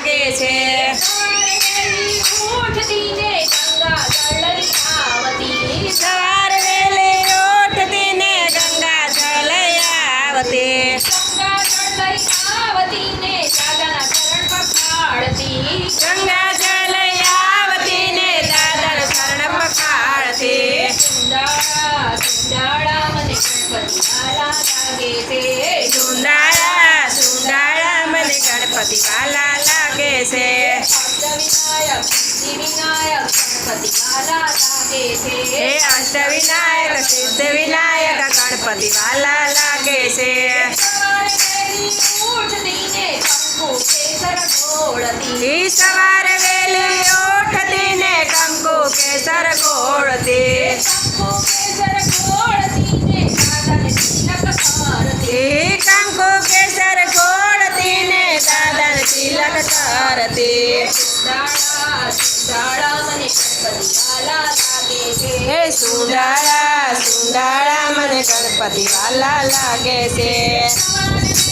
લાગે છે. ગંગા જળ આવતી ગંગા જળ આવતી ને લાગે છે. હે અષ્ટ વિનાયક સિદ્ધ વિનાયક ગણપતિ વાલા લાગે છે. સવારે વેલી ભારતે હે સુંડાળા સુંડાળા મને ગણપતિ વાલા લાગે છે